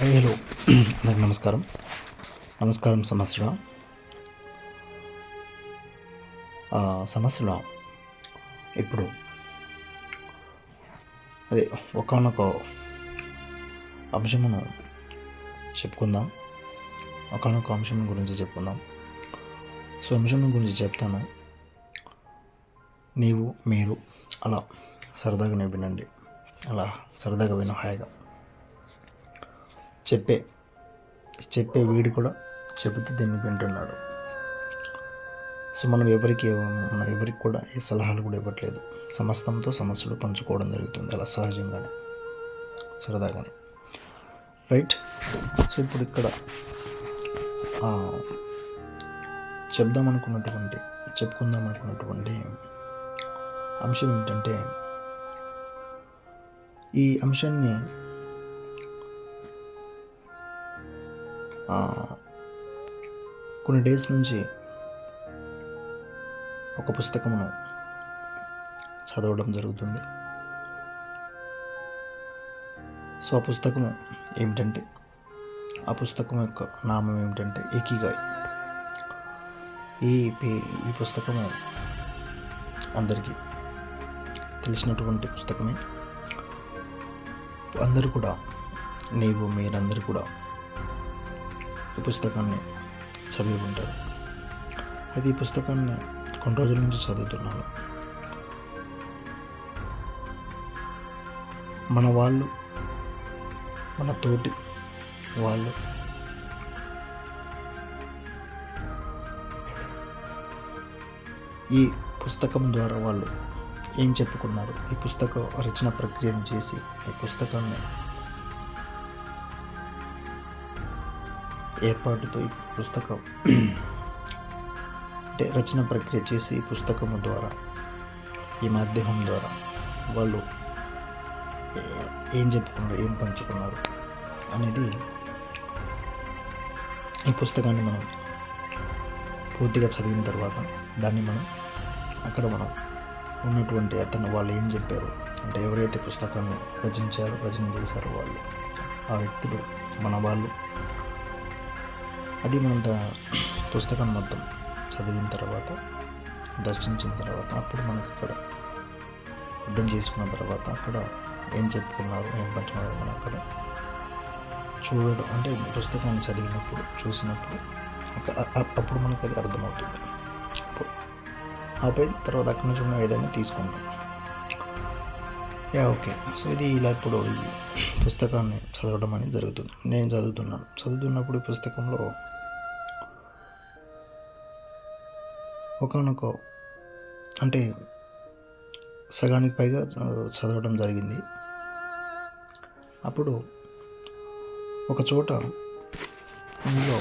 Hi hello అందరికి నమస్కారం. నమస్కారం సమస్యలో సమస్యలో ఇప్పుడు. అదే ఒకనొక అంశమును చెప్పుకుందాం. ఒకనొక అంశం గురించి చెప్పుకుందాం. సో అంశం గురించి చెప్తాను. నీవు మీరు అలా సరదాగా వినండి అలా సరదాగా విను హాయిగా. చెప్పే చెప్పే వీడు కూడా చెబుతూ దీన్ని వింటున్నాడు. సో మనం ఎవరికి మనం ఎవరికి కూడా ఏ సలహాలు కూడా ఇవ్వట్లేదు. సమస్తంతో సమస్యలు పంచుకోవడం జరుగుతుంది. అలా సహజంగానే. సరదాగానే. రైట్? సో ఇప్పుడు ఇక్కడ చెప్దాం అనుకున్నటువంటి చెప్పుకుందాం అనుకున్నటువంటి అంశం ఏంటంటే ఈ అంశాన్ని కొన్ని డేస్ నుంచి ఒక పుస్తకమును చదవడం జరుగుతుంది. సో ఆ పుస్తకము ఏమిటంటే ఆ పుస్తకం యొక్క నామం ఏమిటంటే ఏకీగాయ్. ఈ ఈ పుస్తకము అందరికీ తెలిసినటువంటి పుస్తకమే. అందరూ కూడా నీవు మీరందరూ కూడా ఈ పుస్తకాన్ని చదివి ఉంటారు అది ఈ పుస్తకాన్ని కొన్ని రోజుల నుంచి చదువుతున్నాను. మన వాళ్ళు మన తోటి వాళ్ళు ఈ పుస్తకం ద్వారా వాళ్ళు ఏం చెప్పుకున్నారు? ఈ పుస్తకం రచన ప్రక్రియను చేసి ఈ పుస్తకాన్ని ఏర్పాటుతో ఈ పుస్తకం అంటే రచన ప్రక్రియ చేసి ఈ పుస్తకము ద్వారా ఈ మాధ్యమం ద్వారా వాళ్ళు ఏం చెప్పుకున్నారు ఏం పంచుకున్నారు అనేది ఈ పుస్తకాన్ని మనం పూర్తిగా చదివిన తర్వాత దాన్ని మనం అక్కడ మనం ఉన్నటువంటి అతను వాళ్ళు ఏం చెప్పారు అంటే ఎవరైతే పుస్తకాన్ని రచించారో రచన చేశారో వాళ్ళు ఆ వ్యక్తులు మన వాళ్ళు అది మనం పుస్తకం మొత్తం చదివిన తర్వాత దర్శించిన తర్వాత అప్పుడు మనకు అక్కడ అర్థం చేసుకున్న తర్వాత అక్కడ ఏం చెప్పుకున్నారు ఏం పంచుకున్నారు మనం అక్కడ చూడడం అంటే పుస్తకాన్ని చదివినప్పుడు చూసినప్పుడు అప్పుడు మనకి అది అర్థమవుతుంది. అప్పుడు ఆపై తర్వాత అక్కడి నుంచి మనం ఏదైనా తీసుకుంటాం. Yeah okay. సో ఇది ఇలా ఇప్పుడు ఈ పుస్తకాన్ని చదవడం అనేది జరుగుతుంది. నేను చదువుతున్నాను. చదువుతున్నప్పుడు ఈ పుస్తకంలో ఒకనొక అంటే సగానికి పైగా చదవడం జరిగింది. అప్పుడు ఒక చోట ఇందులో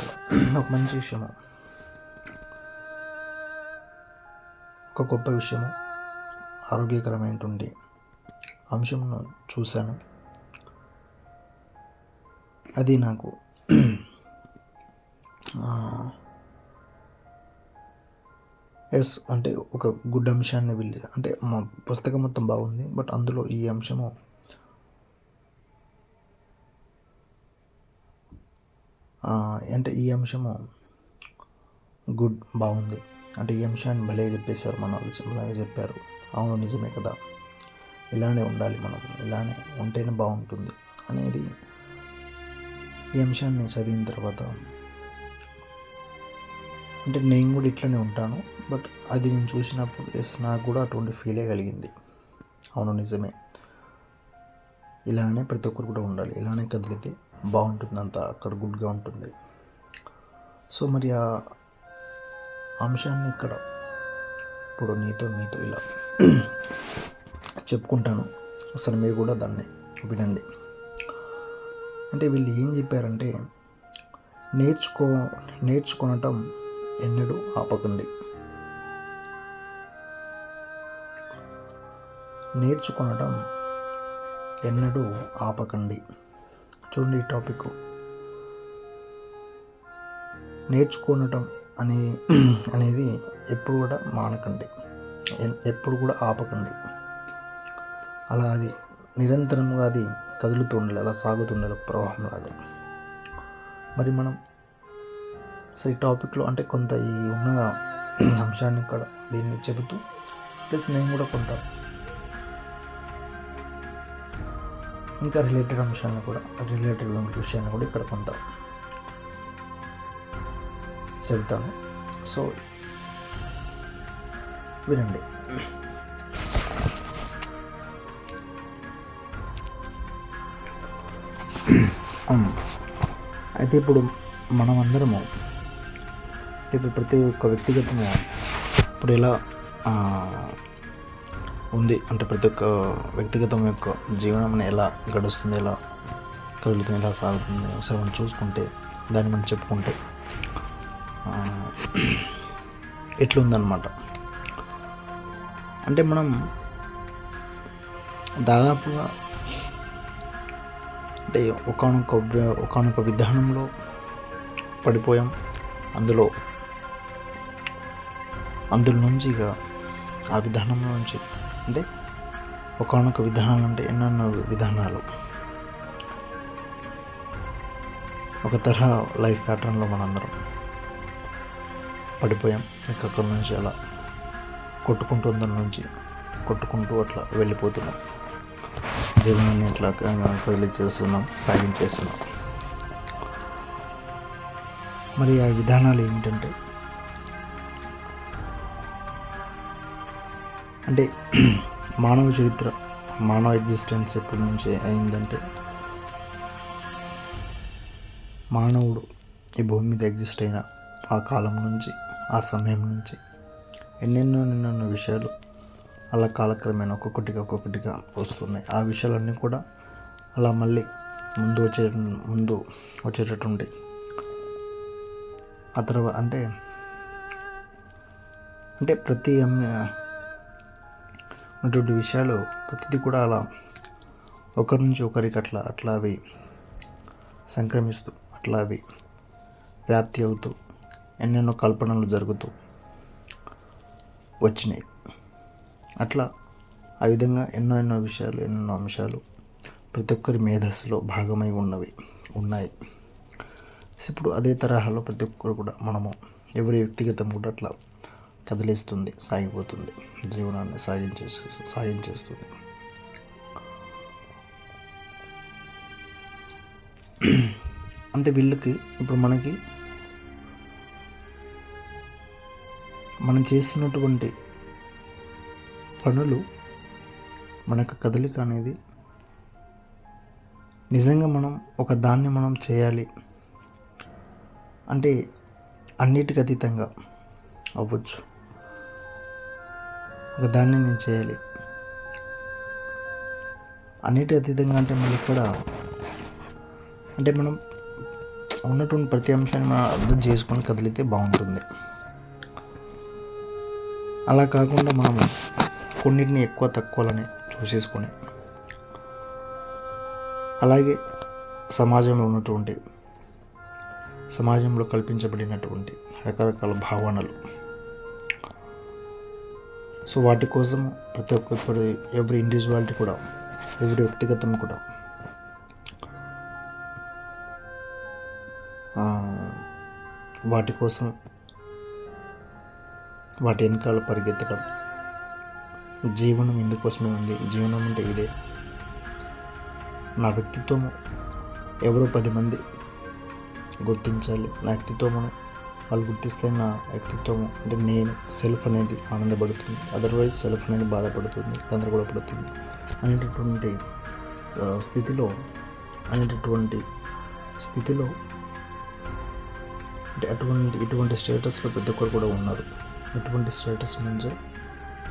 ఒక మంచి విషయము ఒక గొప్ప విషయము ఆరోగ్యకరమైనటువంటి అంశంను చూశాను. అది నాకు ఎస్ అంటే ఒక గుడ్ అంశాన్ని వెళ్ళి అంటే మా పుస్తకం మొత్తం బాగుంది బట్ అందులో ఈ అంశము అంటే ఈ అంశము గుడ్ బాగుంది. అంటే ఈ అంశాన్ని భలే చెప్పేశారు మన వాళ్ళు చెప్పారు. అవును నిజమే కదా. ఇలానే ఉండాలి మనం ఇలానే ఉంటేనే బాగుంటుంది అనేది ఈ అంశాన్ని చదివిన తర్వాత అంటే నేను కూడా ఇట్లనే ఉంటాను. బట్ అది నేను చూసినప్పుడు ఎస్ నాకు కూడా అటువంటి ఫీలే కలిగింది. అవును నిజమే. ఇలానే ప్రతి ఒక్కరు కూడా ఉండాలి. ఇలానే కదిలితే బాగుంటుంది అంతా అక్కడ గుడ్గా ఉంటుంది. సో మరి ఆ అంశాన్ని ఇక్కడ ఇప్పుడు నీతో మీతో ఇలా చెప్పుకుంటాను. అసలు మీరు కూడా దాన్ని వినండి. అంటే వీళ్ళు ఏం చెప్పారంటే నేర్చుకో నేర్చుకొనటం ఎన్నడూ ఆపకండి. నేర్చుకొనటం ఎన్నడూ ఆపకండి. చూడండి ఈ టాపిక్. నేర్చుకోనటం అనే అనేది ఎప్పుడు కూడా మానకండి. ఎప్పుడు కూడా ఆపకండి. అలా అది నిరంతరంగా అది కదులుతూ ఉండాలి అలా సాగుతుండాలి ప్రవాహంలాగా. మరి మనం అసలు ఈ టాపిక్లో అంటే కొంత ఈ ఉన్న అంశాన్ని ఇక్కడ దీన్ని చెబుతూ ప్లస్ నేను కూడా కొంత ఇంకా రిలేటెడ్ అంశాన్ని కూడా రిలేటెడ్ విషయాన్ని కూడా ఇక్కడ కొంత చెబుతాను. సో వినండి. అయితే ఇప్పుడు మనమందరము ఇప్పుడు ప్రతి ఒక్క వ్యక్తిగతము ఇప్పుడు ఎలా ఉంది? అంటే ప్రతి ఒక్క వ్యక్తిగతం యొక్క జీవనం ఎలా గడుస్తుంది ఎలా కదులుతుంది ఎలా సాగుతుంది ఒకసారి మనం చూసుకుంటే దాన్ని మనం చెప్పుకుంటే ఎట్లుందనమాట అంటే మనం దాదాపుగా అంటే ఒకనొక ఒకనొక విధానంలో పడిపోయాం. అందులో అందులో నుంచి ఇక ఆ విధానంలో నుంచి అంటే ఒకనొక విధానాలు అంటే ఎన్నెన్నో విధానాలు. ఒక తరహా లైఫ్ ప్యాటర్న్లో మనందరం పడిపోయాం. ఇక అక్కడి నుంచి అలా కొట్టుకుంటూ దాని నుంచి కొట్టుకుంటూ అట్లా వెళ్ళిపోతున్నాం. జీవనాన్ని ఇట్లా కదిలిచ్చేస్తున్నాం సాగించేస్తున్నాం. మరి ఆ విధానాలు ఏమిటంటే అంటే మానవ చరిత్ర మానవ ఎగ్జిస్టెన్స్ ఎప్పటి నుంచి అయిందంటే మానవుడు ఈ భూమి మీద ఎగ్జిస్ట్ అయిన ఆ కాలం నుంచి ఆ సమయం నుంచి ఎన్నెన్నో ఎన్నెన్నో విషయాలు అలా కాలక్రమేణా ఒక్కొక్కటిగా ఒక్కొక్కటిగా వస్తున్నాయి. ఆ విషయాలన్నీ కూడా అలా మళ్ళీ ముందు వచ్చే ముందు వచ్చేటటువంటి ఆ తర్వాత అంటే అంటే ప్రతి అమ్మ- ఉన్నటువంటి విషయాలు ప్రతిదీ కూడా అలా ఒకరి నుంచి ఒకరికి అట్లా అట్లా అవి సంక్రమిస్తూ అట్లా అవి వ్యాప్తి అవుతూ ఎన్నెన్నో కల్పనలు జరుగుతూ వచ్చినాయి. అట్లా ఆ విధంగా ఎన్నో ఎన్నో విషయాలు ఎన్నెన్నో అంశాలు ప్రతి ఒక్కరి మేధస్సులో భాగమై ఉన్నవి ఉన్నాయి. ఇప్పుడు అదే తరహాలో ప్రతి ఒక్కరు కూడా మనము ఎవరి వ్యక్తిగతం కూడా అట్లా కదిలిస్తుంది సాగిపోతుంది జీవనాన్ని సాగించే సాగించేస్తుంది అంటే వీళ్ళకి ఇప్పుడు మనకి మనం చేస్తున్నటువంటి పనులు మనకు కదలిక అనేది నిజంగా మనం ఒక దాన్ని మనం చేయాలి. అంటే అన్నిటికతీతంగా అవ్వచ్చు. ఒక దాన్ని నేను చేయాలి. అన్నిటి అతీతంగా అంటే మళ్ళీ ఇక్కడ అంటే మనం ఉన్నటువంటి ప్రతి అంశాన్ని మనం అర్థం చేసుకొని కదిలితే బాగుంటుంది. అలా కాకుండా మనం కొన్నిటిని ఎక్కువ తక్కువలని చూసేసుకొని అలాగే సమాజంలో ఉన్నటువంటి సమాజంలో కల్పించబడినటువంటి రకరకాల భావనలు సో వాటి కోసం ప్రతి ఒక్క ఇప్పుడు ఎవ్రీ ఇండివిజువాలిటీ కూడా ఎవ్రీ వ్యక్తిగతం కూడా వాటి కోసం వాటి వెనకాల పరిగెత్తడం. జీవనం ఇందుకోసమే ఉంది. జీవనం అంటే ఇదే. నా వ్యక్తిత్వం ఎవరో పది మంది గుర్తించాలి. నా వ్యక్తిత్వమును వాళ్ళు గుర్తిస్తే నా వ్యక్తిత్వం అంటే నేను సెల్ఫ్ అనేది ఆనందపడుతుంది. అదర్వైజ్ సెల్ఫ్ అనేది బాధపడుతుంది గందరగోళపడుతుంది అనేటటువంటి స్థితిలో అనేటటువంటి స్థితిలో అంటే అటువంటి ఇటువంటి స్టేటస్లో ప్రతి ఒక్కరు కూడా ఉన్నారు. ఇటువంటి స్టేటస్ నుంచి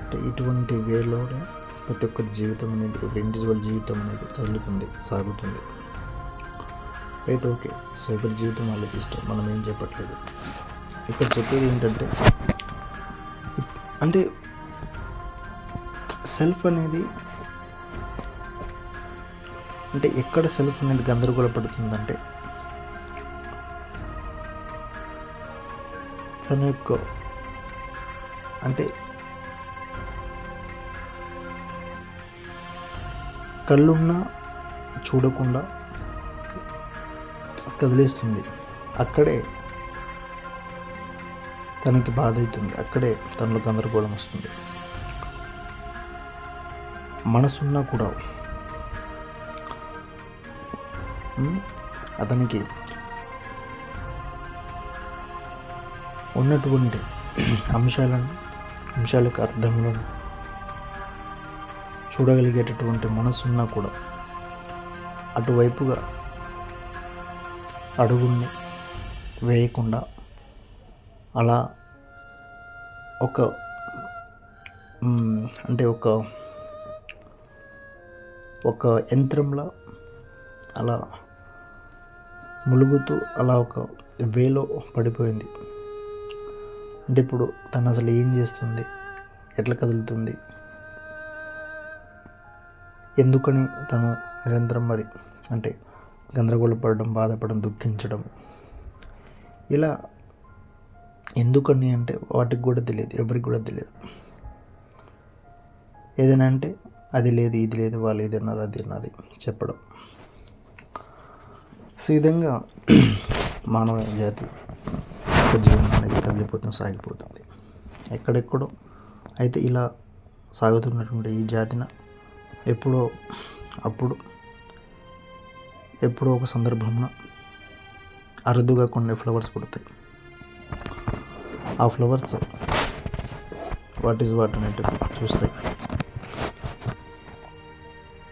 అంటే ఇటువంటి వేలోనే ప్రతి ఒక్కరి జీవితం అనేది ఒక ఇండివిజువల్ జీవితం అనేది కదులుతుంది సాగుతుంది. Right okay. సో జీవితం వాళ్ళకి ఇష్టం. మనం ఏం చెప్పట్లేదు. ఇక్కడ చెప్పేది ఏంటంటే అంటే సెల్ఫ్ అనేది అంటే ఎక్కడ సెల్ఫ్ అనేది గందరగోళపడుతుందంటే తన యొక్క అంటే కళ్ళున్నా చూడకుండా కదిలేస్తుంది. అక్కడే తనకి బాధ అవుతుంది అక్కడే తనలో గందరగోళం వస్తుంది. మనసున్నా కూడా అతనికి ఉన్నటువంటి అంశాలను అంశాలకు అర్థములను చూడగలిగేటటువంటి మనసున్నా కూడా అటువైపుగా అడుగుల్ని వేయకుండా. అలా ఒక అంటే ఒక ఒక యంత్రంలా అలా ములుగుతూ అలా ఒక వేలో పడిపోయింది. అంటే ఇప్పుడు తను అసలు ఏం చేస్తుంది? ఎట్లా కదులుతుంది? ఎందుకని తను నిరంతరం మరి అంటే గందరగోళపడడం బాధపడడం దుఃఖించడం. ఇలా ఎందుకని అంటే వాటికి కూడా తెలియదు ఎవరికి కూడా తెలియదు. ఏదైనా అంటే అది లేదు ఇది లేదు వాళ్ళు ఇది అన్నారు అది అన్నారు చెప్పడం. సో ఈ విధంగా మానవ జాతి యొక్క జీవనం అనేది కదిలిపోతుంది సాగిపోతుంది. ఎక్కడెక్కడో అయితే ఇలా సాగుతున్నటువంటి ఈ జాతిన ఎప్పుడో అప్పుడు ఎప్పుడో ఒక సందర్భంలో అరుదుగా కొన్ని ఫ్లవర్స్ పుడతాయి. ఆ ఫ్లవర్స్ వాట్ ఈజ్ వాట్ అనేటి చూస్తాయి.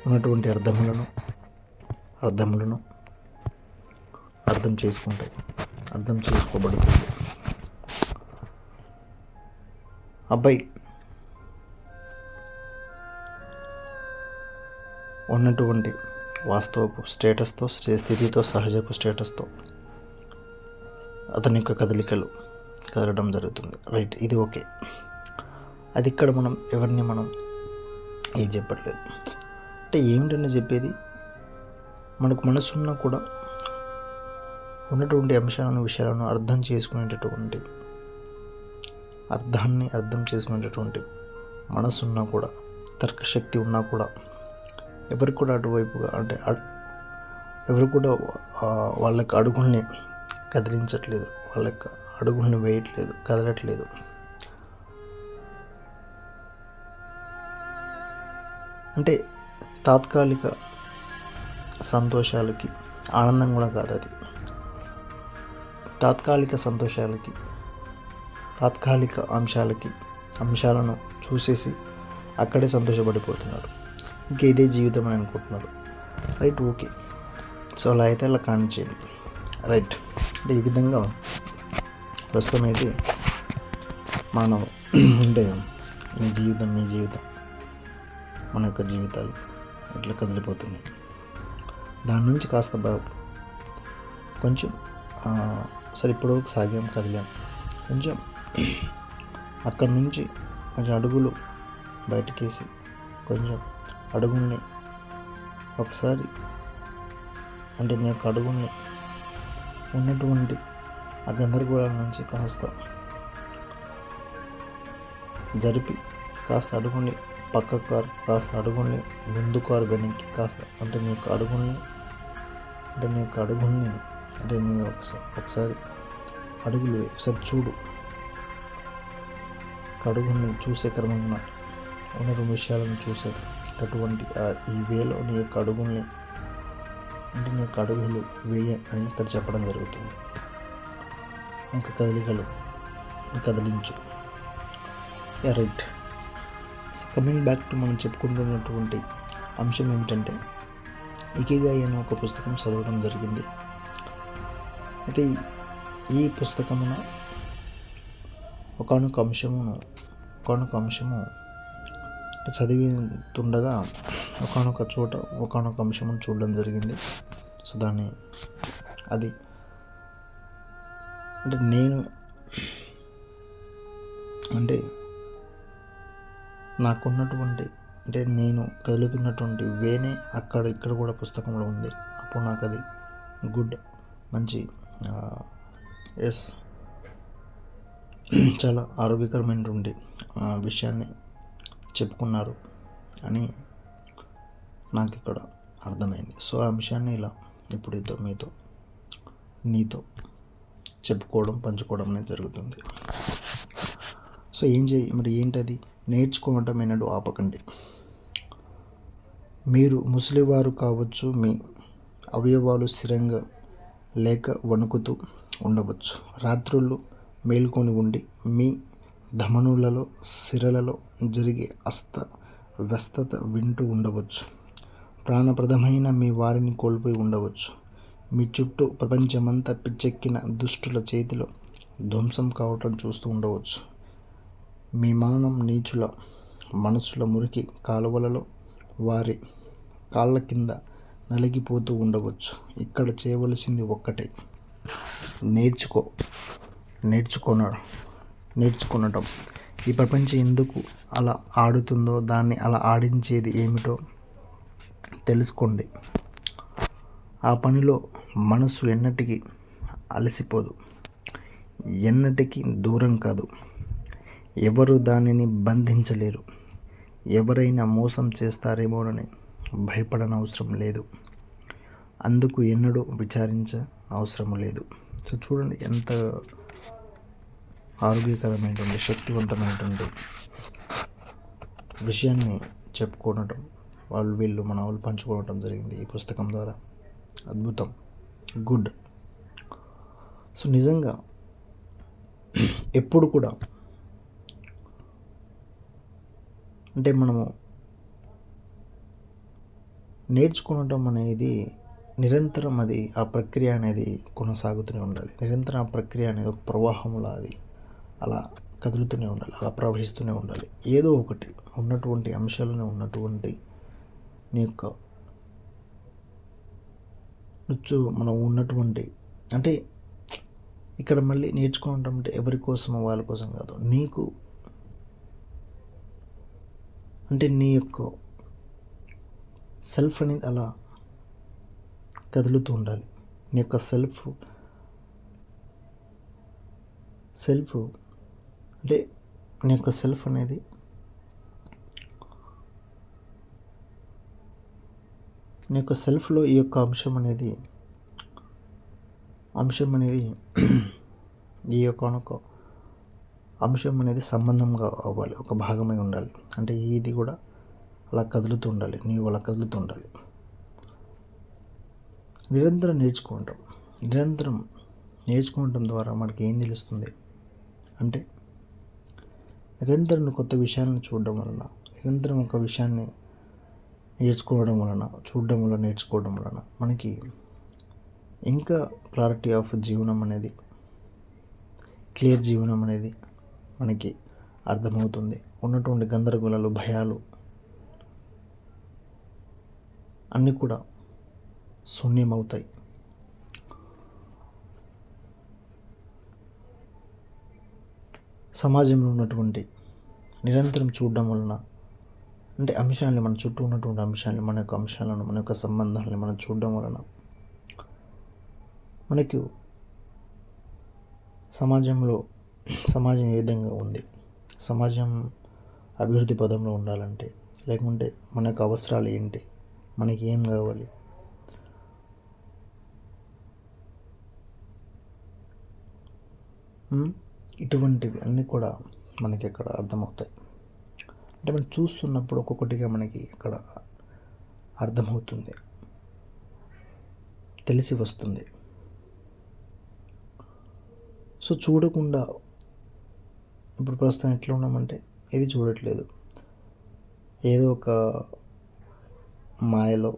ఉన్నటువంటి అర్థములను అర్థములను అర్థం చేసుకుంటాయి. అర్థం చేసుకోబడుతుంది. అబ్బాయి ఉన్నటువంటి వాస్తవపు స్టేటస్తో స్టే- స్థితితో సహజపు స్టేటస్తో అతని యొక్క కదలికలు కదలడం జరుగుతుంది. రైట్ ఇది ఓకే. అది ఇక్కడ మనం ఎవరిని మనం ఏం చెప్పట్లేదు. అంటే ఏమిటని చెప్పేది? మనకు మనసు ఉన్నా కూడా ఉన్నటువంటి అంశాలను విషయాలను అర్థం చేసుకునేటటువంటి అర్థాన్ని అర్థం చేసుకునేటటువంటి మనసున్నా కూడా తర్కశక్తి ఉన్నా కూడా ఎవరికి కూడా అటువైపుగా అంటే ఎవరు కూడా వాళ్ళకి అడుగుల్ని కదిలించట్లేదు. వాళ్ళకి అడుగుల్ని వేయట్లేదు కదలట్లేదు. అంటే తాత్కాలిక సంతోషాలకి ఆనందం కూడా కాదు అది. తాత్కాలిక సంతోషాలకి తాత్కాలిక అంశాలకి అంశాలను చూసేసి అక్కడే సంతోషపడిపోతున్నారు. ఇంకా ఇదే జీవితం అని అనుకుంటున్నారు. Right okay. సో అలా అయితే అలా కానిచ్చేయండి. రైట్ అంటే ఈ విధంగా ప్రస్తుతం అయితే మనం అంటే మీ జీవితం మీ జీవితం మన యొక్క జీవితాలు ఎట్లా కదిలిపోతున్నాయి. దాని నుంచి కాస్త బా కొంచెం సరే ఇప్పటివరకు సాగాం కదిలాం. కొంచెం అక్కడి నుంచి కొంచెం అడుగులు బయటకేసి కొంచెం అడుగుల్ని. ఒకసారి అంటే నీ యొక్క అడుగుల్ని ఉన్నటువంటి ఆ గందరగోళాల నుంచి కాస్త జరిపి కాస్త అడుగుని పక్క కారు కాస్త అడుగుని ముందు కారు వెనక్కి కాస్త అంటే నీ యొక్క అడుగుల్ని అంటే నీ యొక్క అడుగుల్ని అంటే నీ ఒకసారి ఒకసారి అడుగులు ఒకసారి చూడు. అడుగుల్ని చూసే క్రమంలో ఉన్న విషయాలను విషయాలను అటువంటి ఈ వేలో నీ యొక్క అడుగుల్ని అంటే నీ యొక్క అడుగులు వేయ అని ఇక్కడ చెప్పడం జరుగుతుంది. ఇంకా కదలికలు కదిలించు. Right so coming back to మనం చెప్పుకుంటున్నటువంటి అంశం ఏమిటంటే ఇకిగాయి అనే ఒక పుస్తకం చదవడం జరిగింది. అయితే ఈ- ఈ పుస్తకమున ఒకనొక అంశమును ఒకనొక అంశము చదివితుండగా ఒకనొక చోట ఒకనొక అంశం చూడడం జరిగింది. సో దాన్ని అది అంటే నేను అంటే నాకున్నటువంటి అంటే నేను కదులుతున్నటువంటి వేనే అక్కడ ఇక్కడ కూడా పుస్తకంలో ఉంది. అప్పుడు నాకు అది గుడ్ మంచి ఎస్ చాలా ఆరోగ్యకరమైనటువంటి ఆ, విషయాన్ని చెప్పుకున్నారు అని నాకు ఇక్కడ అర్థమైంది. సో ఆ అంశాన్ని ఇలా ఇప్పుడు ఇతో మీతో నీతో చెప్పుకోవడం పంచుకోవడం అనేది జరుగుతుంది. సో ఏం చేయి మరి ఏంటది? నేర్చుకోవటం అనేది ఆపకండి. మీరు ముసలివారు కావచ్చు మీ అవయవాలు స్థిరంగా లేక వణుకుతూ ఉండవచ్చు. రాత్రుళ్ళు మేల్కొని ఉండి మీ ధమనులలో సిరలలో జరిగే అస్త వ్యస్తత వింటూ ఉండవచ్చు. ప్రాణప్రదమైన మీ వారిని కోల్పోయి ఉండవచ్చు. మీ చుట్టూ ప్రపంచమంతా పిచ్చెక్కిన దుష్టుల చేతిలో ధ్వంసం కావటం చూస్తూ ఉండవచ్చు. మీ మానం నీచుల మనసుల మురికి కాలువలలో వారి కాళ్ళ కింద నలిగిపోతూ ఉండవచ్చు. ఇక్కడ చేయవలసింది ఒక్కటే. నేర్చుకో. నేర్చుకున్నాడు నేర్చుకునటం. ఈ ప్రపంచం ఎందుకు అలా ఆడుతుందో దాన్ని అలా ఆడించేది ఏమిటో తెలుసుకోండి. ఆ పనిలో మనసు ఎన్నటికీ అలసిపోదు. ఎన్నటికీ దూరం కాదు. ఎవరు దానిని బంధించలేరు. ఎవరైనా మోసం చేస్తారేమోనని భయపడనవసరం లేదు. అందుకు ఎన్నడూ విచారించ అవసరం లేదు. సో చూడండి ఎంత ఆరోగ్యకరమైనటువంటి శక్తివంతమైనటువంటి విషయాన్ని చెప్పుకోవటం వాళ్ళు వీళ్ళు మన వాళ్ళు పంచుకోవటం జరిగింది ఈ పుస్తకం ద్వారా. అద్భుతం. గుడ్. సో నిజంగా ఎప్పుడు కూడా అంటే మనము నేర్చుకోవడం అనేది నిరంతరం అది ఆ ప్రక్రియ అనేది కొనసాగుతూనే ఉండాలి. నిరంతరం ఆ ప్రక్రియ అనేది ఒక ప్రవాహంలో అది. అలా కదులుతూనే ఉండాలి అలా ప్రవహిస్తూనే ఉండాలి. ఏదో ఒకటి ఉన్నటువంటి అంశాలను ఉన్నటువంటి నీ యొక్క నుచ్చు మనం ఉన్నటువంటి అంటే ఇక్కడ మళ్ళీ నేర్చుకోవటం అంటే ఎవరి కోసం వాళ్ళ కోసం కాదు. నీకు అంటే నీ యొక్క సెల్ఫ్ అనేది అలా కదులుతూ ఉండాలి. నీ యొక్క సెల్ఫ్ సెల్ఫ్ అంటే నీ యొక్క సెల్ఫ్ అనేది నీ యొక్క సెల్ఫ్లో ఈ యొక్క అంశం అనేది అంశం అనేది ఈ యొక్క ఒక అంశం అనేది సంబంధంగా అవ్వాలి ఒక భాగమై ఉండాలి. అంటే ఇది కూడా అలా కదులుతూ ఉండాలి నీవు అలా కదులుతూ ఉండాలి. నిరంతరం నేర్చుకుంటాం నిరంతరం నేర్చుకోవటం ద్వారా మనకి ఏం తెలుస్తుంది? అంటే నిరంతరం కొత్త విషయాలను చూడడం వలన నిరంతరం ఒక విషయాన్ని నేర్చుకోవడం వలన చూడడం వలన నేర్చుకోవడం వలన మనకి ఇంకా క్లారిటీ ఆఫ్ జీవనం అనేది క్లియర్ జీవనం అనేది మనకి అర్థమవుతుంది. ఉన్నటువంటి గందరగోళాలు భయాలు అన్నీ కూడా శూన్యమవుతాయి. సమాజంలో ఉన్నటువంటి నిరంతరం చూడడం వలన అంటే అంశాలని మన చుట్టూ ఉన్నటువంటి అంశాలని మన యొక్క అంశాలను మన యొక్క సంబంధాలని మనం చూడడం వలన మనకు సమాజంలో సమాజం ఏ విధంగా ఉంది సమాజం అభివృద్ధి పదంలో ఉండాలంటే లేకుంటే మన యొక్క అవసరాలు ఏంటి మనకి ఏం కావాలి ఇటువంటివి అన్నీ కూడా మనకి అక్కడ అర్థమవుతాయి. అంటే మనం చూస్తున్నప్పుడు ఒక్కొక్కటిగా మనకి అక్కడ అర్థమవుతుంది. తెలిసి వస్తుంది. సో చూడకుండా ఇప్పుడు ప్రస్తుతం ఎట్లా ఉన్నామంటే ఏది చూడట్లేదు. ఏదో ఒక మాయలో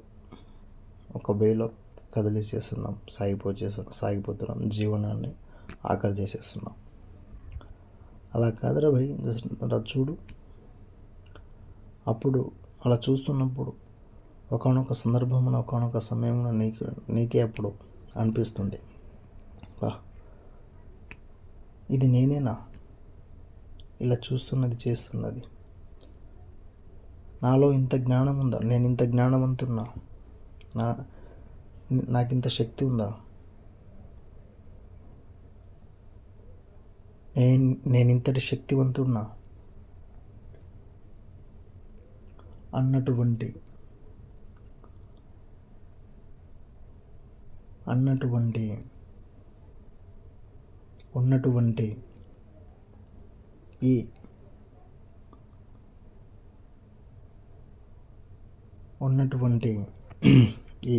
ఒక వేలో కదిలిసేస్తున్నాం సాగిపో చేస్తున్నాం సాగిపోతున్నాం జీవనాన్ని ఆకలి చేసేస్తున్నాం. అలా కాదురా భయ్ జస్ట్ అలా చూడు. అప్పుడు అలా చూస్తున్నప్పుడు ఒకనొక సందర్భమున ఒకనొక సమయంలో నీకు నీకే అప్పుడు అనిపిస్తుంది. వా. ఇది నేనేనా? ఇలా చూస్తున్నది చేస్తున్నది. నాలో ఇంత జ్ఞానం ఉందా నేను ఇంత జ్ఞానవంతున్నా? నా నాకు ఇంత శక్తి ఉందా? నేను నేను ఇంతటి శక్తివంతున్నా అన్నటువంటి అన్నటువంటి ఉన్నటువంటి ఈ ఉన్నటువంటి ఈ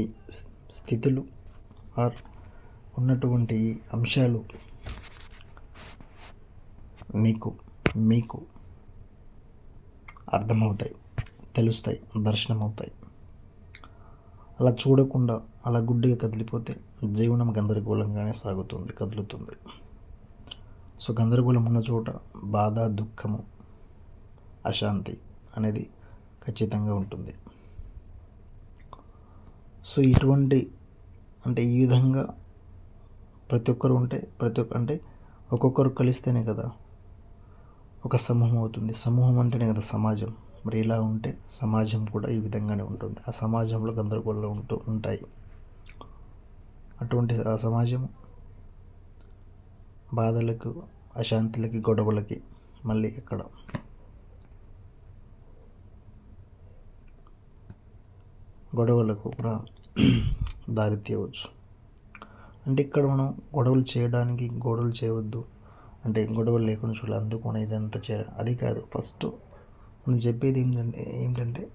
స్థితులు ఆర్ ఉన్నటువంటి ఈ అంశాలు మీకు మీకు అర్థమవుతాయి తెలుస్తాయి దర్శనం అవుతాయి అలా చూడకుండా అలా గుడ్డిగా కదిలిపోతే జీవనం గందరగోళంగానే సాగుతుంది కదులుతుంది. సో గందరగోళం ఉన్న చోట బాధ దుఃఖము అశాంతి అనేది ఖచ్చితంగా ఉంటుంది. సో ఇటువంటి అంటే ఈ విధంగా ప్రతి ఒక్కరు ఉంటే ప్రతి ఒక్క అంటే ఒక్కొక్కరు కలిస్తేనే కదా ఒక సమూహం అవుతుంది. సమూహం అంటేనే కదా సమాజం. మరి ఇలా ఉంటే సమాజం కూడా ఈ విధంగానే ఉంటుంది. ఆ సమాజంలో గందరగోళాలు ఉంటూ ఉంటాయి. అటువంటి ఆ సమాజం బాధలకు అశాంతులకి గొడవలకి మళ్ళీ ఎక్కడ? గొడవలకు కూడా దారి తీయవచ్చు. అంటే ఇక్కడ మనం గొడవలు చేయడానికి గొడవలు చేయవద్దు. అంటే గొడవలు లేకుండా చూడాలి. అందుకొని ఇదంతా చేయాలి అది కాదు. ఫస్ట్ మనం చెప్పేది ఏంటంటే ఏంటంటే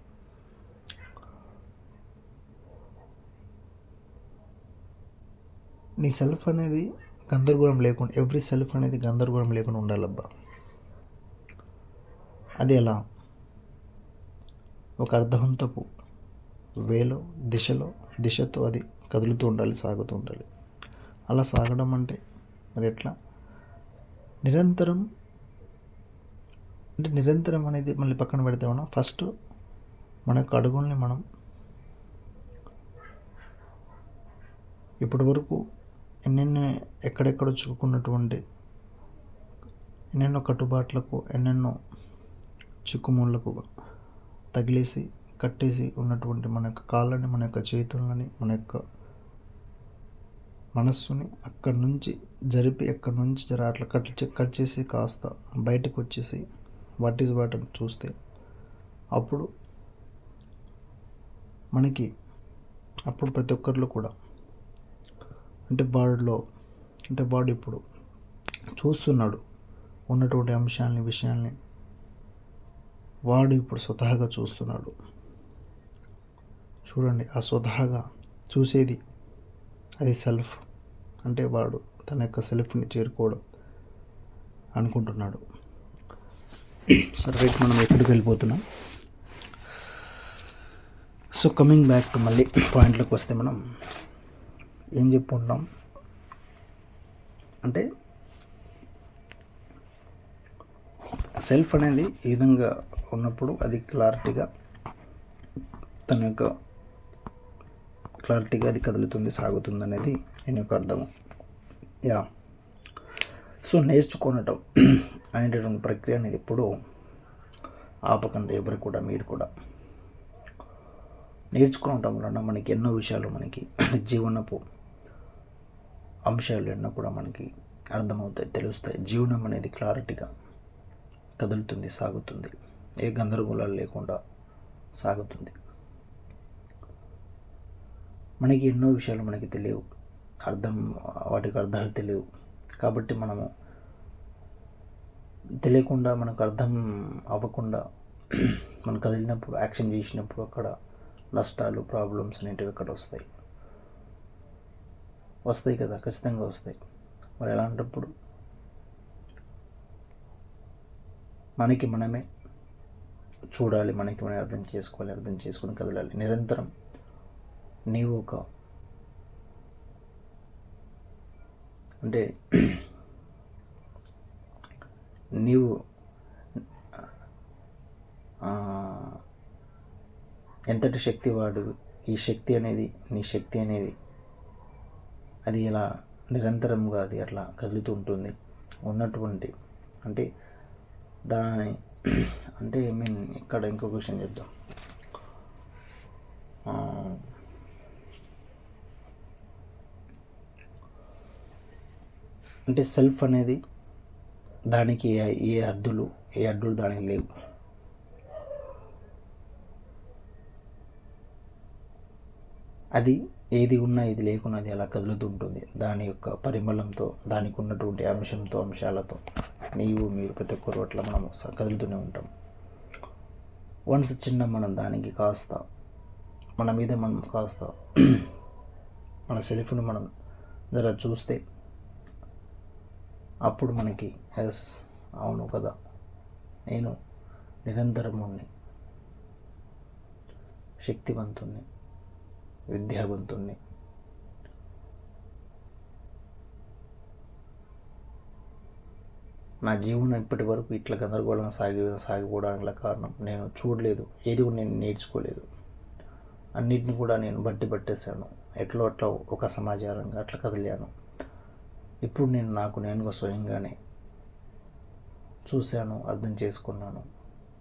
నీ సెల్ఫ్ అనేది గందరగోళం లేకుండా ఎవ్రీ సెల్ఫ్ అనేది గందరగోళం లేకుండా ఉండాలబ్బా. అది ఎలా? ఒక అర్ధవంతపు వేలో దిశలో దిశతో అది కదులుతూ ఉండాలి సాగుతూ ఉండాలి. అలా సాగడం అంటే మరి ఎట్లా? నిరంతరం అంటే నిరంతరం అనేది మళ్ళీ పక్కన పెడితే మనం. ఫస్ట్ మన యొక్క అడుగుల్ని మనం ఇప్పటి వరకు ఎన్నెన్నో ఎక్కడెక్కడ చిక్కుకున్నటువంటి ఎన్నెన్నో కట్టుబాట్లకు ఎన్నెన్నో చిక్కుముళ్ళకు తగిలేసి కట్టేసి ఉన్నటువంటి మన యొక్క కాళ్ళని మన యొక్క చేతులని మన యొక్క మనస్సుని అక్కడి నుంచి జరిపి అక్కడి నుంచి జర అట్లా కట్ కట్ చేసి కాస్త బయటకు వచ్చేసి వాట్ ఈజ్ వాట్ అని చూస్తే అప్పుడు మనకి అప్పుడు ప్రతి ఒక్కరిలో కూడా అంటే వాడిలో అంటే వాడు ఇప్పుడు చూస్తున్నాడు ఉన్నటువంటి అంశాలని విషయాల్ని వాడు ఇప్పుడు స్వతహాగా చూస్తున్నాడు. చూడండి ఆ స్వతహాగా చూసేది అది సెల్ఫ్ అంటే వాడు తన యొక్క సెల్ఫ్ని చేరుకోవడం అనుకుంటున్నాడు. సరే రైట్ మనం ఎక్కడికి వెళ్ళిపోతున్నాం? సో కమింగ్ బ్యాక్ టు మళ్ళీ పాయింట్లోకి వస్తే మనం ఏం చెప్పుకుంటాం అంటే సెల్ఫ్ అనేది ఈ విధంగా ఉన్నప్పుడు అది క్లారిటీగా తన యొక్క క్లారిటీగా అది కదులుతుంది సాగుతుంది అనేది నేను యొక్క అర్థము యా. సో నేర్చుకోనటం అనేటటువంటి ప్రక్రియ అనేది ఎప్పుడూ ఆపకండి ఎవరు కూడా మీరు కూడా. నేర్చుకోవటం వలన మనకి ఎన్నో విషయాలు మనకి జీవనపు అంశాలు ఎన్నో కూడా మనకి అర్థమవుతాయి తెలుస్తాయి. జీవనం అనేది క్లారిటీగా కదులుతుంది సాగుతుంది. ఏ గందరగోళాలు లేకుండా సాగుతుంది. మనకి ఎన్నో విషయాలు మనకి తెలియవు. అర్థం వాటికి అర్థాలు తెలియవు. కాబట్టి మనము తెలియకుండా మనకు అర్థం అవ్వకుండా మనం కదిలినప్పుడు యాక్షన్ చేసినప్పుడు అక్కడ నష్టాలు ప్రాబ్లమ్స్ అనేటివి అక్కడ వస్తాయి. వస్తాయి కదా ఖచ్చితంగా వస్తాయి. మరి అలాంటప్పుడు మనకి మనమే చూడాలి మనకి మనం అర్థం చేసుకోవాలి అర్థం చేసుకొని కదలాలి. నిరంతరం నీవు ఒక అంటే నీవు ఎంతటి శక్తి వాడు ఈ శక్తి అనేది నీ శక్తి అనేది అది ఇలా నిరంతరంగా అది అట్లా కదులుతూ ఉంటుంది. ఉన్నటువంటి అంటే దాని అంటే ఐ మీన్ ఇక్కడ ఇంకో క్వశ్చన్ చెప్దాం. అంటే సెల్ఫ్ అనేది దానికి ఏ హద్దులు ఏ అడ్డులు దానికి లేవు. అది ఏది ఉన్నా ఇది లేకున్నా అది అలా కదులుతూ ఉంటుంది దాని యొక్క పరిమళంతో దానికి ఉన్నటువంటి అంశంతో అంశాలతో నీవు మీరు ప్రతి ఒక్కరు అట్లా మనం కదులుతూనే ఉంటాం. వన్స్ చిన్న మనం దానికి కాస్త మన మీద మనం కాస్త మన సెల్ఫ్ను మనం జర చూస్తే అప్పుడు మనకి ఎస్ అవును కదా. నేను నిరంతరముణ్ణి శక్తివంతుణ్ణి విద్యావంతుణ్ణి. నా జీవనం ఇప్పటి వరకు ఇట్లా గందరగోళం సాగి సాగిపోవడానికి కారణం నేను చూడలేదు ఏది కూడా నేను నేర్చుకోలేదు. అన్నిటిని కూడా నేను బట్టి పట్టేశాను. ఎట్లో అట్లా ఒక సమాచారంగా అట్లా కదిలాను. ఇప్పుడు నేను నాకు నేనుగా స్వయంగానే చూశాను అర్థం చేసుకున్నాను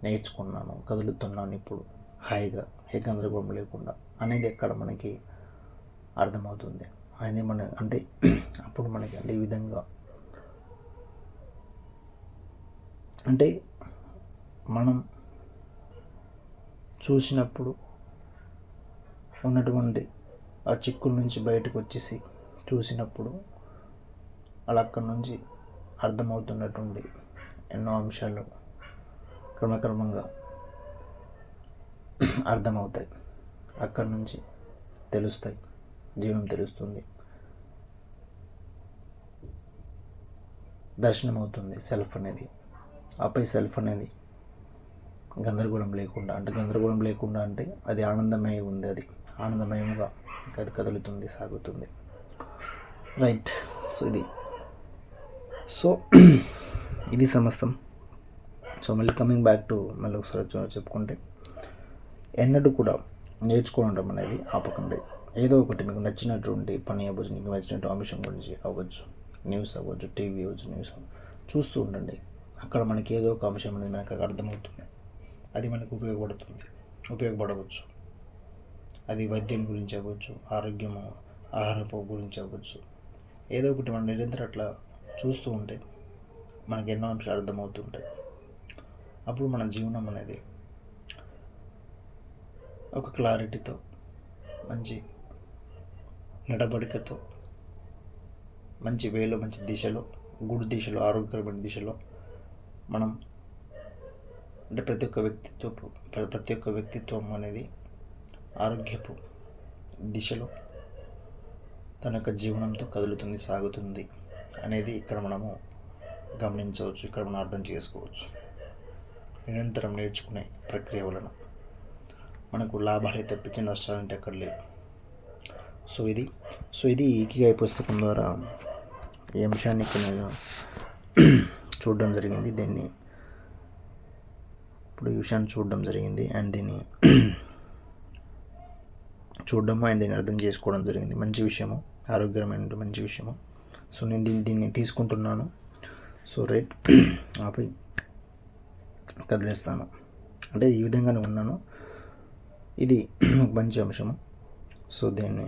నేర్చుకున్నాను కదులుతున్నాను ఇప్పుడు. హాయిగా ఏ గందరగోళం లేకుండా. అనేది ఎక్కడ మనకి అర్థమవుతుంది. అనేది మన అంటే అప్పుడు మనకి అంటే ఈ విధంగా. అంటే మనం చూసినప్పుడు ఉన్నటువంటి ఆ చిక్కుల నుంచి బయటకు వచ్చేసి చూసినప్పుడు అలా అక్కడి నుంచి అర్థమవుతున్నటువంటి ఎన్నో అంశాలు క్రమక్రమంగా అర్థమవుతాయి. అక్కడి నుంచి తెలుస్తాయి. జీవం తెలుస్తుంది. దర్శనం అవుతుంది సెల్ఫ్ అనేది. ఆపై సెల్ఫ్ అనేది గందరగోళం లేకుండా అంటే గందరగోళం లేకుండా అంటే అది ఆనందమయ ఉంది అది. ఆనందమయముగా అది కదులుతుంది సాగుతుంది. రైట్. సో ఇది సో ఇది సమస్తం. సో మళ్ళీ కమింగ్ బ్యాక్ టు మళ్ళీ ఒకసారి చెప్పుకుంటే ఎన్నడూ కూడా నేర్చుకోవడం అనేది ఆపకండి. ఏదో ఒకటి మీకు నచ్చినటువంటి పని అవ్వచ్చు మీకు నచ్చినటువంటి అంశం గురించి అవ్వచ్చు న్యూస్ అవ్వచ్చు టీవీ అవ్వచ్చు న్యూస్ చూస్తూ ఉండండి. అక్కడ మనకి ఏదో ఒక అంశం అనేది మనకు అక్కడ అర్థమవుతుంది. అది మనకు ఉపయోగపడుతుంది. ఉపయోగపడవచ్చు. అది వైద్యం గురించి అవ్వచ్చు ఆరోగ్యము ఆహారపు గురించి అవ్వచ్చు. ఏదో ఒకటి మనం నిరంతరం అట్లా చూస్తూ ఉంటే మనకి ఎన్నో అంశాలు అర్థమవుతుంటాయి. అప్పుడు మన జీవనం అనేది ఒక క్లారిటీతో మంచి నడబడికతో మంచి వేలో మంచి దిశలో గుడి దిశలో ఆరోగ్యకరమైన దిశలో మనం అంటే ప్రతి ఒక్క వ్యక్తిత్వపు ప్ర- ప్రతి ఒక్క వ్యక్తిత్వం అనేది ఆరోగ్యపు దిశలో తన యొక్క జీవనంతో కదులుతుంది సాగుతుంది. అనేది ఇక్కడ మనము గమనించవచ్చు ఇక్కడ మనం అర్థం చేసుకోవచ్చు. నిరంతరం నేర్చుకునే ప్రక్రియ వలన మనకు లాభాలే తప్పించి నష్టాలంటే ఎక్కడ లేవు. సో ఇది సో ఇది ఈకిగాయ పుస్తకం ద్వారా ఈ అంశాన్ని ఇక్కడ నేను చూడడం జరిగింది. దీన్ని ఇప్పుడు ఈ విషయాన్ని చూడడం జరిగింది అండ్ దీన్ని చూడడం అండ్ దీన్ని అర్థం చేసుకోవడం జరిగింది. మంచి విషయము ఆరోగ్యకరమైన మంచి విషయము. సో నేను దీన్ని దీన్ని తీసుకుంటున్నాను. సో రైట్ ఆపై కదిలేస్తాను. అంటే ఈ విధంగానే ఉన్నాను. ఇది ఒక మంచి అంశము. సో దీన్ని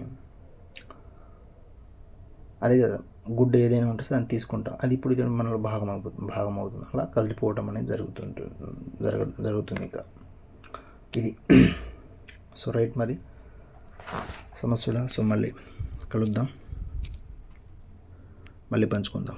అదే కదా గుడ్ ఏదైనా ఉంటే దాన్ని తీసుకుంటాం. అది ఇప్పుడు ఇది మనలో భాగం అవుతుంది భాగం అవుతుంది. అలా కదిలిపోవటం అనేది జరుగుతుంటుంది జరగ జరుగుతుంది ఇక. ఇది సో రైట్ మరి. సమస్యల? సో మళ్ళీ కలుద్దాం. మళ్ళీ పంచుకుందాం.